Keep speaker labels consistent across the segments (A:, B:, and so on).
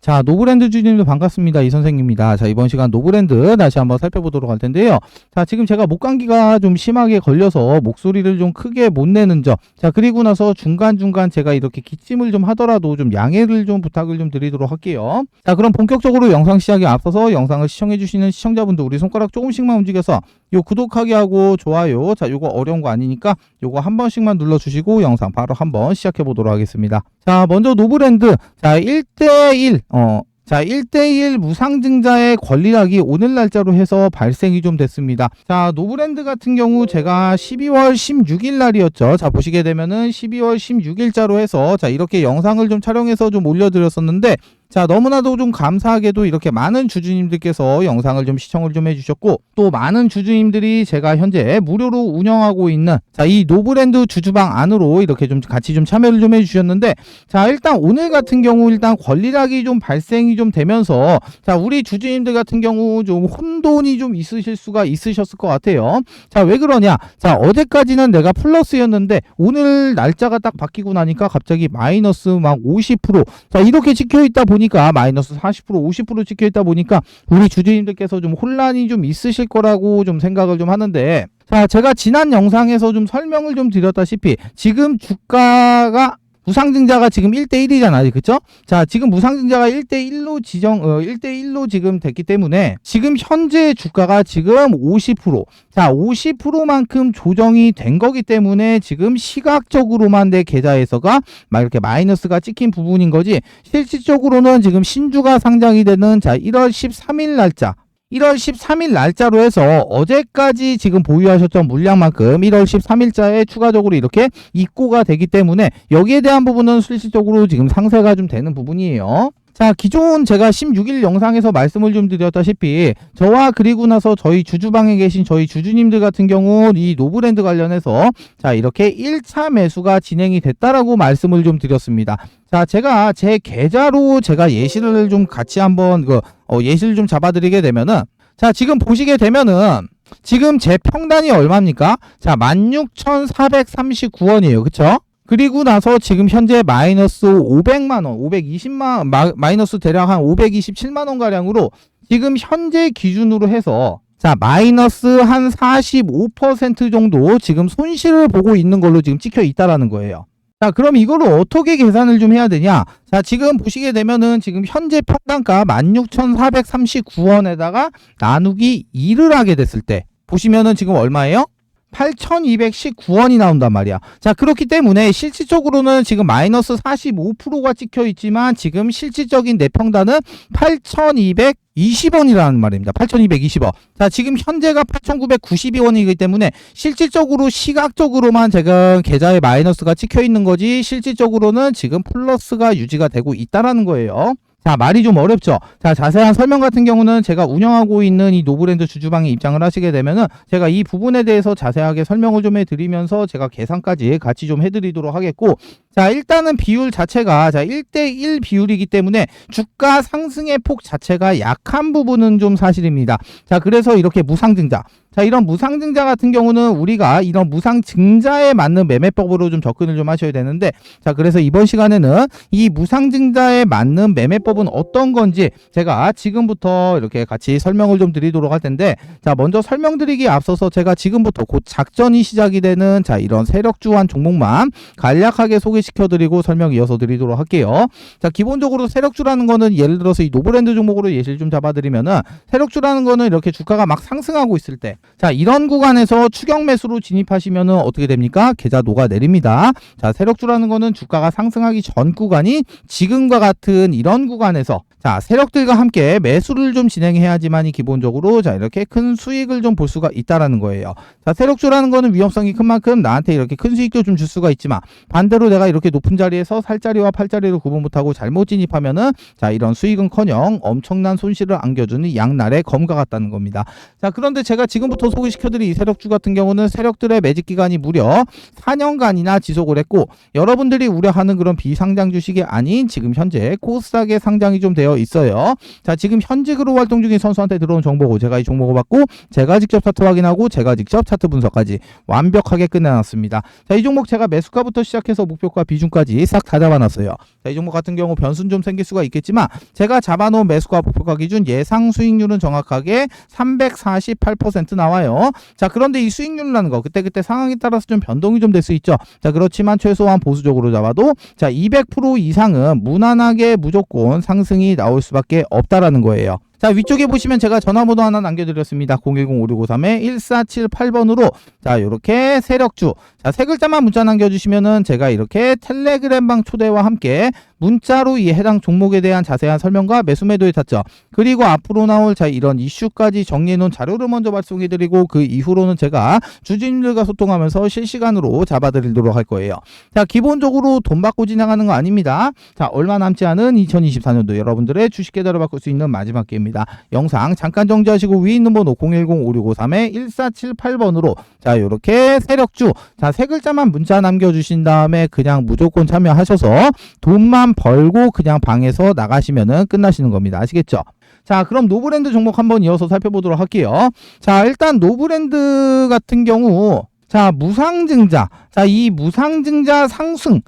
A: 자, 노브랜드 주님도 반갑습니다. 이 선생님입니다. 자, 이번 시간 노브랜드 다시 한번 살펴보도록 할 텐데요. 자, 지금 제가 목감기가 좀 심하게 걸려서 목소리를 좀 크게 못 내는 점. 자, 그리고 나서 중간중간 제가 이렇게 기침을 좀 하더라도 좀 양해를 좀 부탁을 좀 드리도록 할게요. 자, 그럼 본격적으로 영상 시작에 앞서서 영상을 시청해주시는 시청자분들 우리 손가락 조금씩만 움직여서 요 구독하기 하고 좋아요. 자, 요거 어려운 거 아니니까 요거 한 번씩만 눌러주시고 영상 바로 한번 시작해 보도록 하겠습니다. 자, 먼저 노브랜드. 자, 1대1, 어, 자, 1대1 무상증자의 권리락이 오늘 날짜로 해서 발생이 좀 됐습니다. 자, 노브랜드 같은 경우 제가 12월 16일 날이었죠. 자, 보시게 되면은 12월 16일자로 해서 자, 이렇게 영상을 좀 촬영해서 좀 올려드렸었는데 자, 너무나도 좀 감사하게도 이렇게 많은 주주님들께서 영상을 좀 시청을 좀 해주셨고, 또 많은 주주님들이 제가 현재 무료로 운영하고 있는, 자, 이 노브랜드 주주방 안으로 이렇게 좀 같이 좀 참여를 좀 해주셨는데, 자, 일단 오늘 같은 경우 일단 권리락이 좀 발생이 좀 되면서, 자, 우리 주주님들 같은 경우 좀 혼돈이 좀 있으실 수가 있으셨을 것 같아요. 자, 왜 그러냐? 자, 어제까지는 내가 플러스였는데, 오늘 날짜가 딱 바뀌고 나니까 갑자기 마이너스 막 50%, 자, 이렇게 찍혀 있다 보니 까 마이너스 40% 50% 찍혀 있다 보니까 우리 주주님들께서 좀 혼란이 좀 있으실 거라고 좀 생각을 좀 하는데 자 제가 지난 영상에서 좀 설명을 좀 드렸다시피 지금 주가가 무상증자가 지금 1대1이잖아요. 그쵸? 자, 지금 무상증자가 1대1로 지정, 어, 1대1로 지금 됐기 때문에 지금 현재 주가가 지금 50%. 자, 50%만큼 조정이 된 거기 때문에 지금 시각적으로만 내 계좌에서가 막 이렇게 마이너스가 찍힌 부분인 거지 실질적으로는 지금 신주가 상장이 되는 자, 1월 13일 날짜 1월 13일 날짜로 해서 어제까지 지금 보유하셨던 물량만큼 1월 13일자에 추가적으로 이렇게 입고가 되기 때문에 여기에 대한 부분은 실질적으로 지금 상세가 좀 되는 부분이에요. 자, 기존 제가 16일 영상에서 말씀을 좀 드렸다시피 저와 그리고 나서 저희 주주방에 계신 저희 주주님들 같은 경우 이 노브랜드 관련해서 자, 이렇게 1차 매수가 진행이 됐다라고 말씀을 좀 드렸습니다. 자, 제가 제 계좌로 제가 예시를 좀 같이 한번 그 어, 예시를 좀 잡아 드리게 되면은 자, 지금 보시게 되면은 지금 제 평단이 얼마입니까? 자, 16,439원이에요. 그쵸? 그리고 나서 지금 현재 마이너스 500만 원, 520만 마, 마이너스 대략 한 527만 원 가량으로 지금 현재 기준으로 해서 자, 마이너스 한 45% 정도 지금 손실을 보고 있는 걸로 지금 찍혀 있다라는 거예요. 자, 그럼 이거를 어떻게 계산을 좀 해야 되냐? 자, 지금 보시게 되면은 지금 현재 평단가 16,439원에다가 나누기 2를 하게 됐을 때 보시면은 지금 얼마예요? 8,219원이 나온단 말이야. 자, 그렇기 때문에 실질적으로는 지금 마이너스 45%가 찍혀 있지만 지금 실질적인 내 평단은 8,220원이라는 말입니다. 8,220원. 자, 지금 현재가 8,992원이기 때문에 실질적으로 시각적으로만 제가 계좌에 마이너스가 찍혀 있는 거지 실질적으로는 지금 플러스가 유지가 되고 있다라는 거예요. 자, 말이 좀 어렵죠? 자, 자세한 설명 같은 경우는 제가 운영하고 있는 이 노브랜드 주주방에 입장을 하시게 되면은 제가 이 부분에 대해서 자세하게 설명을 좀 해드리면서 제가 계산까지 같이 좀 해드리도록 하겠고, 자, 일단은 비율 자체가 자, 1대1 비율이기 때문에 주가 상승의 폭 자체가 약한 부분은 좀 사실입니다. 자, 그래서 이렇게 무상증자. 자, 이런 무상증자 같은 경우는 우리가 이런 무상증자에 맞는 매매법으로 좀 접근을 좀 하셔야 되는데, 자, 그래서 이번 시간에는 이 무상증자에 맞는 매매법은 어떤 건지 제가 지금부터 이렇게 같이 설명을 좀 드리도록 할 텐데, 자, 먼저 설명드리기에 앞서서 제가 지금부터 곧 작전이 시작이 되는 자, 이런 세력주한 종목만 간략하게 소개 시켜드리고 설명 이어서 드리도록 할게요. 자, 기본적으로 세력주라는 거는 예를 들어서 이 노브랜드 종목으로 예시를 좀 잡아드리면은 세력주라는 거는 이렇게 주가가 막 상승하고 있을 때, 자, 이런 구간에서 추격 매수로 진입하시면은 어떻게 됩니까? 계좌 녹아내립니다. 자, 세력주라는 거는 주가가 상승하기 전 구간이 지금과 같은 이런 구간에서 자, 세력들과 함께 매수를 좀 진행해야지만이 기본적으로 자, 이렇게 큰 수익을 좀 볼 수가 있다라는 거예요. 자, 세력주라는 거는 위험성이 큰 만큼 나한테 이렇게 큰 수익도 좀 줄 수가 있지만 반대로 내가 이렇게 높은 자리에서 살자리와 팔자리를 구분 못하고 잘못 진입하면은 자, 이런 수익은커녕 엄청난 손실을 안겨주는 양날의 검과 같다는 겁니다. 자, 그런데 제가 지금부터 소개시켜드릴 이 세력주 같은 경우는 세력들의 매직 기간이 무려 4년간이나 지속을 했고 여러분들이 우려하는 그런 비상장 주식이 아닌 지금 현재 코스닥에 상장이 좀 되어 있어요. 자, 지금 현직으로 활동 중인 선수한테 들어온 정보고 제가 이 종목을 받고 제가 직접 차트 확인하고 제가 직접 차트 분석까지 완벽하게 끝내놨습니다. 자, 이 종목 제가 매수가부터 시작해서 목표가 비중까지 싹 다 잡아놨어요. 자, 이 종목 같은 경우 변수는 좀 생길 수가 있겠지만 제가 잡아놓은 매수가 목표가 기준 예상 수익률은 정확하게 348% 나와요. 자, 그런데 이 수익률이라는 거 그때그때 상황에 따라서 좀 변동이 좀 될 수 있죠. 자, 그렇지만 최소한 보수적으로 잡아도 자, 200% 이상은 무난하게 무조건 상승이 나올 수밖에 없다라는 거예요. 자, 위쪽에 보시면 제가 전화번호 하나 남겨드렸습니다. 010-5653-1478번으로 자, 요렇게 세력주. 자, 세 글자만 문자 남겨주시면은 제가 이렇게 텔레그램방 초대와 함께 문자로 이 해당 종목에 대한 자세한 설명과 매수 매도의 타점 그리고 앞으로 나올 자 이런 이슈까지 정리해 놓은 자료를 먼저 발송해 드리고 그 이후로는 제가 주주님들과 소통하면서 실시간으로 잡아 드리도록 할 거예요. 자, 기본적으로 돈 받고 진행하는 거 아닙니다. 자, 얼마 남지 않은 2024년도 여러분들의 주식 계좌를 바꿀 수 있는 마지막 기회입니다. 영상 잠깐 정지하시고 위에 있는 번호 010-5653-1478번으로 자, 요렇게 세력주 자, 세 글자만 문자 남겨 주신 다음에 그냥 무조건 참여하셔서 돈만 벌고 그냥 방에서 나가시면은 끝나시는 겁니다. 아시겠죠? 자, 그럼 노브랜드 종목 한번 이어서 살펴보도록 할게요. 자, 일단 노브랜드 같은 경우 자, 무상증자. 자, 이 무상증자 상승.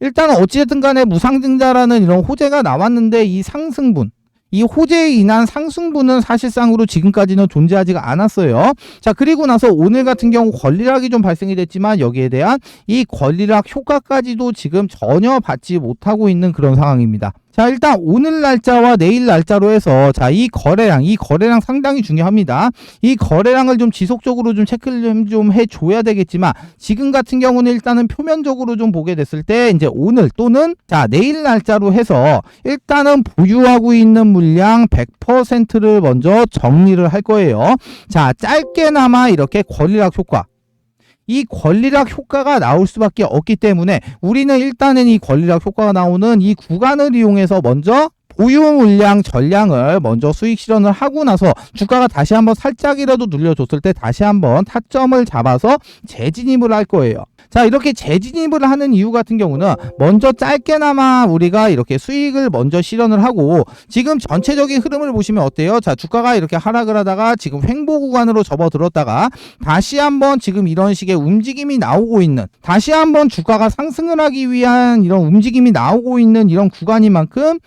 A: 일단 어찌됐든 간에 무상증자라는 이런 호재가 나왔는데 이 상승분. 이 호재에 인한 상승분은 사실상으로 지금까지는 존재하지가 않았어요. 자, 그리고 나서 오늘 같은 경우 권리락이 좀 발생이 됐지만 여기에 대한 이 권리락 효과까지도 지금 전혀 받지 못하고 있는 그런 상황입니다. 자, 일단 오늘 날짜와 내일 날짜로 해서 자, 이 거래량, 이 거래량 상당히 중요합니다. 이 거래량을 좀 지속적으로 좀 체크를 좀 해줘야 되겠지만 지금 같은 경우는 일단은 표면적으로 좀 보게 됐을 때 이제 오늘 또는 자, 내일 날짜로 해서 일단은 보유하고 있는 물량 100%를 먼저 정리를 할 거예요. 자, 짧게나마 이렇게 권리락 효과 이 권리락 효과가 나올 수밖에 없기 때문에 우리는 일단은 이 권리락 효과가 나오는 이 구간을 이용해서 먼저 보유 물량 전량을 먼저 수익 실현을 하고 나서 주가가 다시 한번 살짝이라도 눌려줬을 때 다시 한번 타점을 잡아서 재진입을 할 거예요. 자 이렇게 재진입을 하는 이유 같은 경우는 먼저 짧게나마 우리가 이렇게 수익을 먼저 실현을 하고 지금 전체적인 흐름을 보시면 어때요? 자 주가가 이렇게 하락을 하다가 지금 횡보 구간으로 접어들었다가 다시 한번 지금 이런 식의 움직임이 나오고 있는 다시 한번 주가가 상승을 하기 위한 이런 움직임이 나오고 있는 이런 구간인 만큼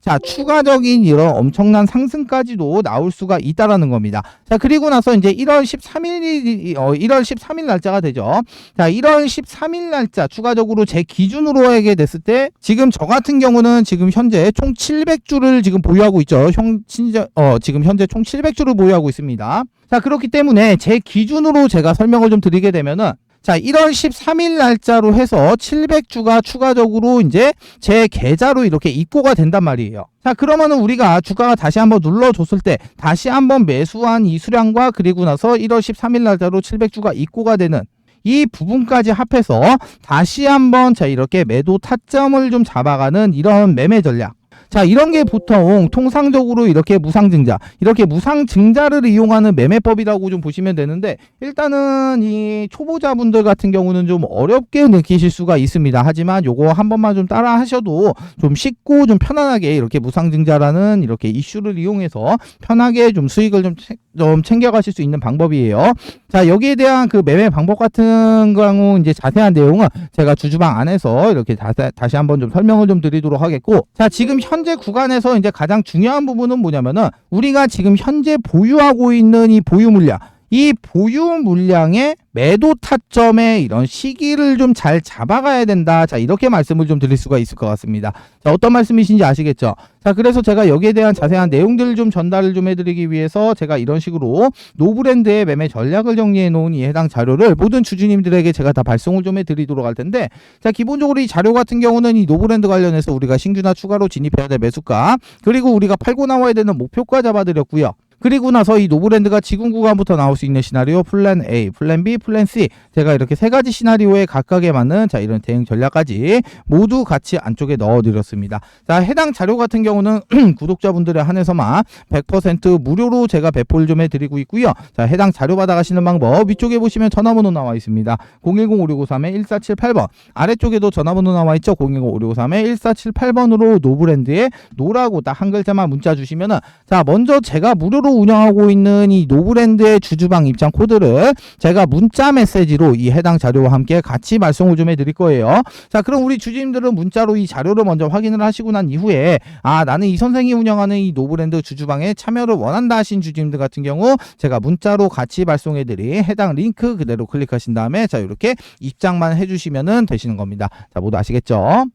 A: 자, 추가적인 이런 엄청난 상승까지도 나올 수가 있다라는 겁니다. 자, 그리고 나서 이제 1월 13일이, 어, 1월 13일 날짜가 되죠. 자, 1월 13일 날짜 추가적으로 제 기준으로 하게 됐을 때 지금 저 같은 경우는 지금 현재 총 700주를 지금 보유하고 있죠. 형, 친저, 어, 지금 현재 총 700주를 보유하고 있습니다. 자, 그렇기 때문에 제 기준으로 제가 설명을 좀 드리게 되면은 자, 1월 13일 날짜로 해서 700주가 추가적으로 이제 제 계좌로 이렇게 입고가 된단 말이에요. 자, 그러면은 우리가 주가가 다시 한번 눌러줬을 때 다시 한번 매수한 이 수량과 그리고 나서 1월 13일 날짜로 700주가 입고가 되는 이 부분까지 합해서 다시 한번 자 이렇게 매도 타점을 좀 잡아가는 이런 매매 전략 자, 이런 게 보통 통상적으로 이렇게 무상증자, 이렇게 무상증자를 이용하는 매매법이라고 좀 보시면 되는데, 일단은 이 초보자분들 같은 경우는 좀 어렵게 느끼실 수가 있습니다. 하지만 요거 한 번만 좀 따라 하셔도 좀 쉽고 좀 편안하게 이렇게 무상증자라는 이렇게 이슈를 이용해서 편하게 좀 수익을 좀, 좀 챙겨가실 수 있는 방법이에요. 자, 여기에 대한 그 매매 방법 같은 경우 이제 자세한 내용은 제가 주주방 안에서 이렇게 다시, 다시 한번 좀 설명을 좀 드리도록 하겠고, 자, 지금 현재 구간에서 이제 가장 중요한 부분은 뭐냐면은 우리가 지금 현재 보유하고 있는 이 보유 물량, 이 보유 물량의 매도 타점의 이런 시기를 좀 잘 잡아가야 된다. 자, 이렇게 말씀을 좀 드릴 수가 있을 것 같습니다. 자, 어떤 말씀이신지 아시겠죠? 자, 그래서 제가 여기에 대한 자세한 내용들을 좀 전달을 좀 해드리기 위해서 제가 이런 식으로 노브랜드의 매매 전략을 정리해 놓은 이 해당 자료를 모든 주주님들에게 제가 다 발송을 좀 해드리도록 할 텐데, 자, 기본적으로 이 자료 같은 경우는 이 노브랜드 관련해서 우리가 신규나 추가로 진입해야 될 매수가, 그리고 우리가 팔고 나와야 되는 목표가 잡아드렸고요. 그리고 나서 이 노브랜드가 지금 구간부터 나올 수 있는 시나리오 플랜 A, 플랜 B, 플랜 C 제가 이렇게 세 가지 시나리오에 각각에 맞는 자 이런 대응 전략까지 모두 같이 안쪽에 넣어드렸습니다. 자 해당 자료 같은 경우는 구독자분들에 한해서만 100% 무료로 제가 배포를 좀 해드리고 있고요. 자 해당 자료 받아가시는 방법 위쪽에 보시면 전화번호 나와 있습니다. 010-5653-1478번 아래쪽에도 전화번호 나와 있죠. 010-5653-1478번으로 노브랜드에 노라고 딱 한 글자만 문자 주시면은 자 먼저 제가 무료로 운영하고 있는 이 노브랜드의 주주방 입장 코드를 제가 문자 메시지로 이 해당 자료와 함께 같이 발송을 좀 해드릴 거예요. 자 그럼 우리 주주님들은 문자로 이 자료를 먼저 확인을 하시고 난 이후에 아 나는 이 선생이 운영하는 이 노브랜드 주주방에 참여를 원한다 하신 주주님들 같은 경우 제가 문자로 같이 발송해드린 해당 링크 그대로 클릭하신 다음에 자 이렇게 입장만 해주시면 되시는 겁니다. 자 모두 아시겠죠?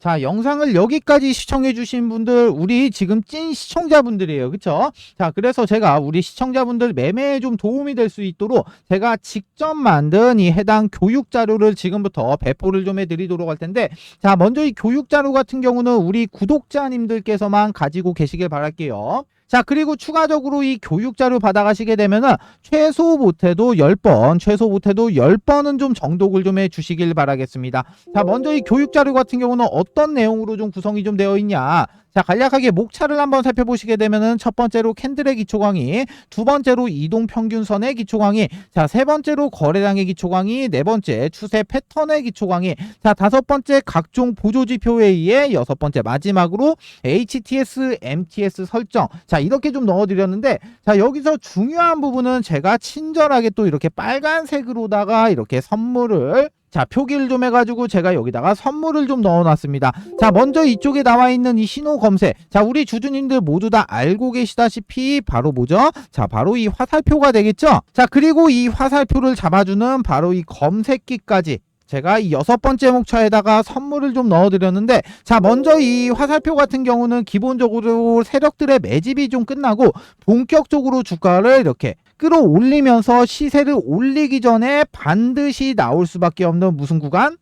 A: 자, 영상을 여기까지 시청해 주신 분들, 우리 지금 찐 시청자분들이에요. 그쵸? 자, 그래서 제가 우리 시청자분들 매매에 좀 도움이 될 수 있도록 제가 직접 만든 이 해당 교육 자료를 지금부터 배포를 좀 해드리도록 할 텐데, 자, 먼저 이 교육 자료 같은 경우는 우리 구독자님들께서만 가지고 계시길 바랄게요. 자, 그리고 추가적으로 이 교육 자료 받아가시게 되면은 최소 못해도 10번, 최소 못해도 10번은 좀 정독을 좀 해 주시길 바라겠습니다. 자, 먼저 이 교육 자료 같은 경우는 어떤 내용으로 좀 구성이 좀 되어 있냐? 자, 간략하게 목차를 한번 살펴보시게 되면은 첫 번째로 캔들의 기초 강의, 두 번째로 이동 평균선의 기초 강의, 자, 세 번째로 거래량의 기초 강의, 네 번째 추세 패턴의 기초 강의, 자, 다섯 번째 각종 보조 지표 회의에 여섯 번째 마지막으로 HTS, MTS 설정. 자, 이렇게 좀 넣어 드렸는데 자, 여기서 중요한 부분은 제가 친절하게 또 이렇게 빨간색으로다가 이렇게 선물을 자, 표기를 좀 해가지고 제가 여기다가 선물을 좀 넣어놨습니다. 자, 먼저 이쪽에 나와 있는 이 신호 검색. 자, 우리 주주님들 모두 다 알고 계시다시피 바로 뭐죠? 자, 바로 이 화살표가 되겠죠? 자, 그리고 이 화살표를 잡아주는 바로 이 검색기까지. 제가 이 여섯 번째 목차에다가 선물을 좀 넣어드렸는데 자 먼저 이 화살표 같은 경우는 기본적으로 세력들의 매집이 좀 끝나고 본격적으로 주가를 이렇게 끌어올리면서 시세를 올리기 전에 반드시 나올 수밖에 없는 무슨 구간?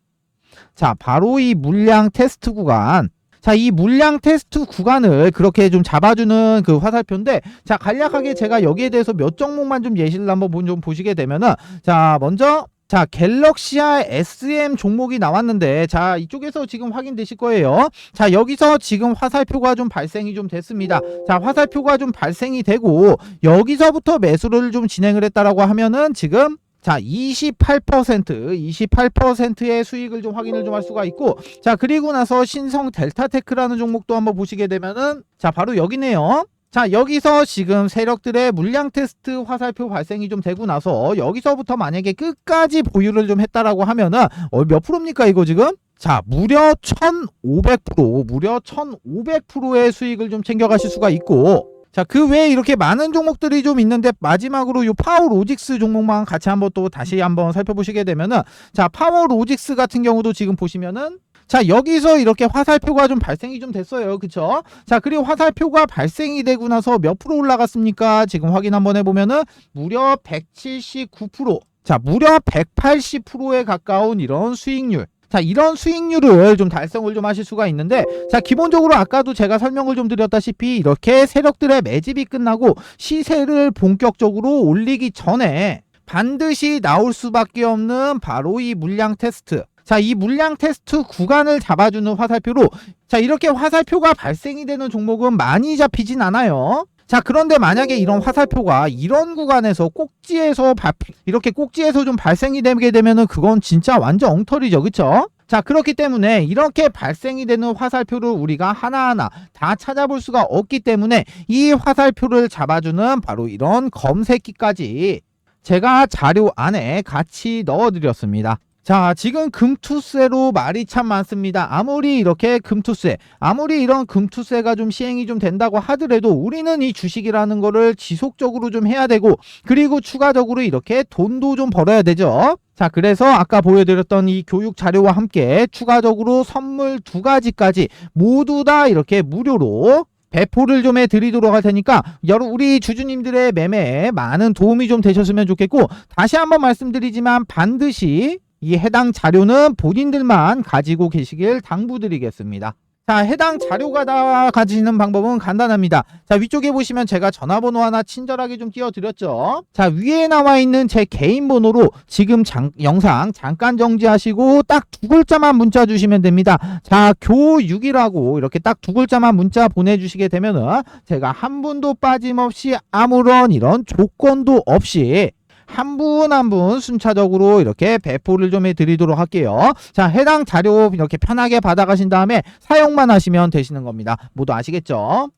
A: 자 바로 이 물량 테스트 구간 자, 이 물량 테스트 구간을 그렇게 좀 잡아주는 그 화살표인데, 자, 간략하게 제가 여기에 대해서 몇 종목만 좀 예시를 한번 좀 보시게 되면은, 자, 먼저, 자, 갤럭시아 SM 종목이 나왔는데, 자, 이쪽에서 지금 확인되실 거예요. 자, 여기서 지금 화살표가 좀 발생이 좀 됐습니다. 자, 화살표가 좀 발생이 되고, 여기서부터 매수를 좀 진행을 했다라고 하면은 지금 자, 28%, 28%의 수익을 좀 확인을 좀 할 수가 있고, 자, 그리고 나서 신성 델타테크라는 종목도 한번 보시게 되면은, 자, 바로 여기네요. 자, 여기서 지금 세력들의 물량 테스트 화살표 발생이 좀 되고 나서, 여기서부터 만약에 끝까지 보유를 좀 했다라고 하면은, 어, 몇 프로입니까, 이거 지금? 자, 무려 1,500%, 무려 1,500%의 수익을 좀 챙겨가실 수가 있고, 자, 그 외에 이렇게 많은 종목들이 좀 있는데 마지막으로 요 파워 로직스 종목만 같이 한번 또 다시 한번 살펴보시게 되면은 자, 파워 로직스 같은 경우도 지금 보시면은 자, 여기서 이렇게 화살표가 좀 발생이 좀 됐어요. 그쵸? 자, 그리고 화살표가 발생이 되고 나서 몇 프로 올라갔습니까? 지금 확인 한번 해보면은 무려 179%. 자, 무려 180%에 가까운 이런 수익률. 자, 이런 수익률을 좀 달성을 좀 하실 수가 있는데, 자, 기본적으로 아까도 제가 설명을 좀 드렸다시피 이렇게 세력들의 매집이 끝나고 시세를 본격적으로 올리기 전에 반드시 나올 수밖에 없는 바로 이 물량 테스트. 자, 이 물량 테스트 구간을 잡아주는 화살표로, 자, 이렇게 화살표가 발생이 되는 종목은 많이 잡히진 않아요. 자 그런데 만약에 이런 화살표가 이런 구간에서 꼭지에서 바, 이렇게 꼭지에서 좀 발생이 되게 되면은 그건 진짜 완전 엉터리죠 그쵸? 자 그렇기 때문에 이렇게 발생이 되는 화살표를 우리가 하나하나 다 찾아볼 수가 없기 때문에 이 화살표를 잡아주는 바로 이런 검색기까지 제가 자료 안에 같이 넣어드렸습니다. 자, 지금 금투세로 말이 참 많습니다. 아무리 이렇게 금투세, 아무리 이런 금투세가 좀 시행이 좀 된다고 하더라도 우리는 이 주식이라는 거를 지속적으로 좀 해야 되고, 그리고 추가적으로 이렇게 돈도 좀 벌어야 되죠. 자, 그래서 아까 보여드렸던 이 교육 자료와 함께 추가적으로 선물 두 가지까지 모두 다 이렇게 무료로 배포를 좀 해드리도록 할 테니까 여러 우리 주주님들의 매매에 많은 도움이 좀 되셨으면 좋겠고 다시 한번 말씀드리지만 반드시 이 해당 자료는 본인들만 가지고 계시길 당부드리겠습니다. 자, 해당 자료가 다 가지는 방법은 간단합니다. 자, 위쪽에 보시면 제가 전화번호 하나 친절하게 좀 띄워드렸죠. 자, 위에 나와 있는 제 개인 번호로 지금 장- 영상 잠깐 정지하시고 딱 두 글자만 문자 주시면 됩니다. 자, 교육이라고 이렇게 딱 두 글자만 문자 보내주시게 되면은 제가 한 분도 빠짐없이 아무런 이런 조건도 없이 한 분 한 분 순차적으로 이렇게 배포를 좀 해드리도록 할게요. 자, 해당 자료 이렇게 편하게 받아가신 다음에 사용만 하시면 되시는 겁니다. 모두 아시겠죠?